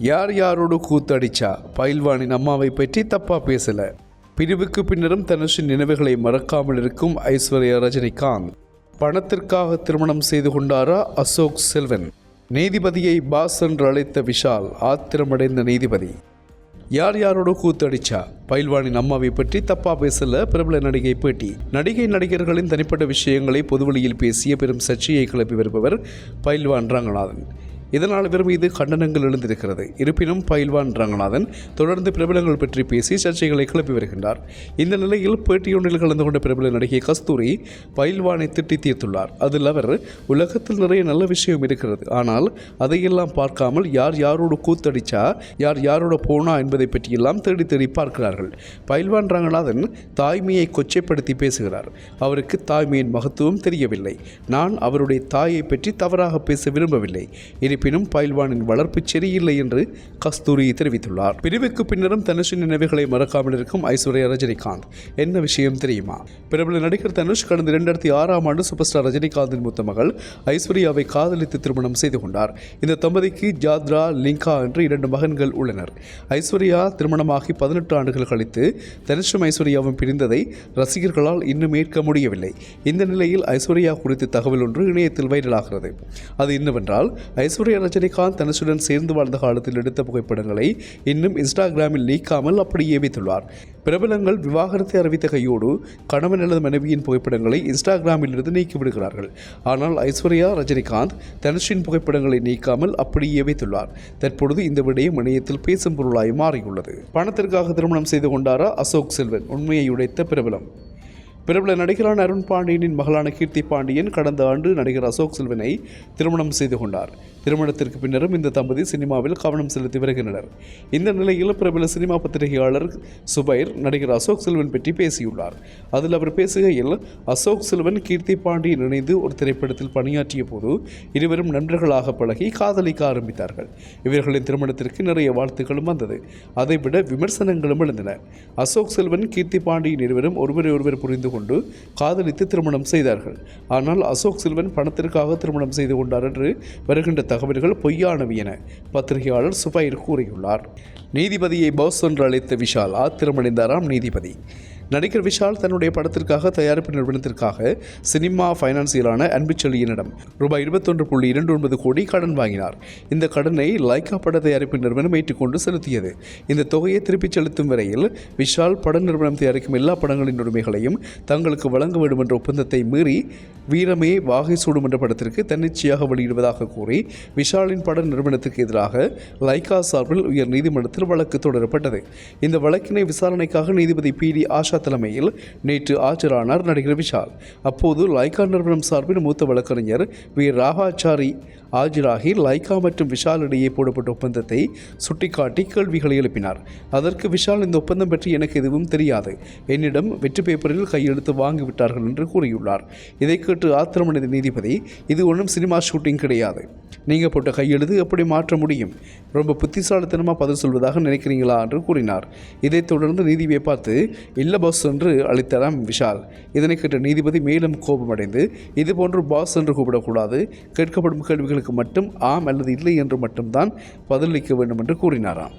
யார் யாரோடு கூத்தடிச்சா? பயில்வானின் அம்மாவை பற்றி தப்பாக பேசல. பிரிவுக்கு பின்னரும் தனுஷின் நினைவுகளை மறக்காமல் இருக்கும் ஐஸ்வர்யா ரஜினிகாந்த். பணத்திற்காக திருமணம் செய்து கொண்டாரா அசோக் செல்வன். நீதிபதியை பாஸ் என்று அழைத்த விஷால் ஆத்திரமடைந்த நீதிபதி. யார் யாரோட கூத்தடிச்சா? பயில்வானின் அம்மாவை பற்றி தப்பா பேசல பிரபல நடிகை பேட்டி. நடிகை நடிகர்களின் தனிப்பட்ட விஷயங்களை பொதுவெளியில் பேசிய பெரும் சர்ச்சையை கிளப்பி வருபவர் பயில்வான் ரங்கநாதன். இதனால் இவர் மீது கண்டனங்கள் எழுந்திருக்கிறது. இருப்பினும் பயில்வான் ரங்கநாதன் தொடர்ந்து பிரபலங்கள் பற்றி பேசி சர்ச்சைகளை கிளப்பி வருகின்றார். இந்த நிலையில் பேட்டியொன்றில் கலந்து கொண்ட பிரபல நடிகை கஸ்தூரி பயில்வானை திட்டி தீர்த்துள்ளார். அதில் அவர் உலகத்தில் நிறைய நல்ல விஷயம் இருக்கிறது. ஆனால் அதையெல்லாம் பார்க்காமல் யார் யாரோடு கூத்தடிச்சா யார் யாரோட போனா என்பதை பற்றியெல்லாம் தேடி தேடி பார்க்கிறார்கள். பயில்வான் ரங்கநாதன் தாய்மையை கொச்சைப்படுத்தி பேசுகிறார். அவருக்கு தாய்மையின் மகத்துவம் தெரியவில்லை. நான் அவருடைய தாயை பற்றி தவறாக பேச விரும்பவில்லை. இருப்பினும் பயில்வானின் வளர்ப்பு சரியில்லை என்று கஸ்தூரி தெரிவித்துள்ளார். பிரிவுக்கு பின்னரும் தனுஷின் நினைவுகளை மறக்காமல் இருக்கும் ஐஸ்வர்யா ரஜினிகாந்த். என்ன விஷயம் தெரியுமா? பிரபல நடிகர் தனுஷ் கடந்த இரண்டாயிரத்தி ஆறாம் ஆண்டு சூப்பர் ஸ்டார் ரஜினிகாந்தின் மூத்த மகள் ஐஸ்வர்யாவை காதலித்து திருமணம் செய்து கொண்டார். இந்த தம்பதிக்கு ஜாத்ரா லிங்கா என்று இரண்டு மகன்கள் உள்ளனர். ஐஸ்வர்யா திருமணமாகி பதினெட்டு ஆண்டுகள் கழித்து தனுஷும் ஐஸ்வர்யாவும் பிரிந்ததை ரசிகர்களால் இன்னும் ஏற்க முடியவில்லை. இந்த நிலையில் ஐஸ்வர்யா குறித்த தகவல் ஒன்று இணையத்தில் வைரலாகிறது. அது என்னவென்றால் ஐஸ்வர்யா ரஜினிகாந்த் தனுஷுடன் சேர்ந்து வாழ்ந்த காலத்தில் எடுத்த புகைப்படங்களை இன்னும் இன்ஸ்டாகிராமில் நீக்காமல் அப்படியே வைத்துள்ளார். பிரபலங்கள் விவாகரத்தை அறிவித்த கையோடு கணவன் அல்லது மனைவியின் புகைப்படங்களை இன்ஸ்டாகிராமில் இருந்து நீக்கிவிடுகிறார்கள். ஆனால் ஐஸ்வர்யா ரஜினிகாந்த் தனுஷின் புகைப்படங்களை நீக்காமல் அப்படியே வைத்துள்ளார். தற்பொழுது இந்த விடயம் இணையத்தில் பேசும் பொருளாய் மாறியுள்ளது. பணத்திற்காக திருமணம் செய்து கொண்டாரா அசோக் செல்வன் உண்மையை உடைத்த பிரபலம். பிரபல நடிகரான அருண் பாண்டியனின் மகளான கீர்த்தி பாண்டியன் கடந்த ஆண்டு நடிகர் அசோக் செல்வனை திருமணம் செய்து கொண்டார். திருமணத்திற்கு பின்னரும் இந்த தம்பதி சினிமாவில் கவனம் செலுத்தி வருகின்றனர். இந்த நிலையில் பிரபல சினிமா பத்திரிகையாளர் சுபைர் நடிகர் அசோக் செல்வன் பற்றி பேசியுள்ளார். அதில் அவர் பேசுகையில் அசோக் செல்வன் கீர்த்தி பாண்டியன் இணைந்து ஒரு திரைப்படத்தில் பணியாற்றிய போது இருவரும் நண்பர்களாக பழகி காதலிக்க ஆரம்பித்தார்கள். இவர்களின் திருமணத்திற்கு நிறைய வாழ்த்துக்களும் வந்தது. அதைவிட விமர்சனங்களும் எழுந்தன. அசோக் செல்வன் கீர்த்தி பாண்டியன் இருவரும் ஒருவரை ஒருவர் புரிந்து கொண்டு காதலித்து திருமணம் செய்தார்கள். ஆனால் அசோக் செல்வன் பணத்திற்காக திருமணம் செய்து கொண்டார் என்று வருகின்ற தகவல்கள் பொய்யானவை என பத்திரிகையாளர் சுபைர் கூறியுள்ளார். நீதிபதியை பாஸ் என்று அழைத்த விஷால் ஆத்திரமடைந்தாராம் நீதிபதி. நடிகர் விஷால் தன்னுடைய படத்திற்காக தயாரிப்பு நிறுவனத்திற்காக சினிமா ஃபைனான்சியலான அன்புச்செழியனிடம் ரூபாய் இருபத்தொன்று புள்ளி இரண்டு ஒன்பது கோடி கடன் வாங்கினார். இந்த கடனை லைக்கா பட தயாரிப்பு நிறுவனம் ஏற்றுக்கொண்டு செலுத்தியது. இந்த தொகையை திருப்பிச் செலுத்தும் வரையில் விஷால் பட நிறுவனம் தயாரிக்கும் எல்லா படங்களின் உரிமைகளையும் தங்களுக்கு வழங்க வேண்டும் என்ற ஒப்பந்தத்தை மீறி வீரமே வாகை சூடும் என்ற படத்திற்கு தன்னிச்சையாக வெளியிடுவதாக கூறி விஷாலின் பட நிறுவனத்துக்கு எதிராக லைக்கா சார்பில் உயர் நீதிமன்றத்தில் வழக்கு தொடரப்பட்டது. இந்த வழக்கினை விசாரணைக்காக நீதிபதி பி டி ஆஷா தலைமையில் நேற்று ஆஜரானார் நடிகர் விஷால். அப்போது லைக்கா நிறுவனம் சார்பில் மூத்த வழக்கறிஞர் வி. ராகாச்சாரி ஆஜராகி லைக்கா மற்றும் விஷால் இடையே போடப்பட்ட ஒப்பந்தத்தை சுட்டிக்காட்டி கேள்விகளை எழுப்பினார். அதற்கு விஷால் இந்த ஒப்பந்தம் பற்றி எனக்கு எதுவும் தெரியாது. என்னிடம் வெற்றி பேப்பரில் கையெழுத்து வாங்கிவிட்டார்கள் என்று கூறியுள்ளார். இதை கேட்டு ஆத்திரமடைந்த நீதிபதி இது ஒன்றும் சினிமா ஷூட்டிங் கிடையாது. நீங்கள் போட்ட கையெழுது எப்படி மாற்ற முடியும்? ரொம்ப புத்திசாலித்தனமாக பதில் சொல்வதாக நினைக்கிறீங்களா? என்று கூறினார். இதைத் தொடர்ந்து நீதிபதியை பார்த்து இல்லை பாஸ் என்று அளித்தாராம் விஷால். இதனை கேட்ட நீதிபதி மேலும் கோபமடைந்து இதுபோன்று பாஸ் என்று கூப்பிடக்கூடாது. கேட்கப்படும் கேள்விகளுக்கு மட்டும் ஆம் அல்லது இல்லை என்று மட்டும்தான் பதிலளிக்க வேண்டும் என்று கூறினாராம்.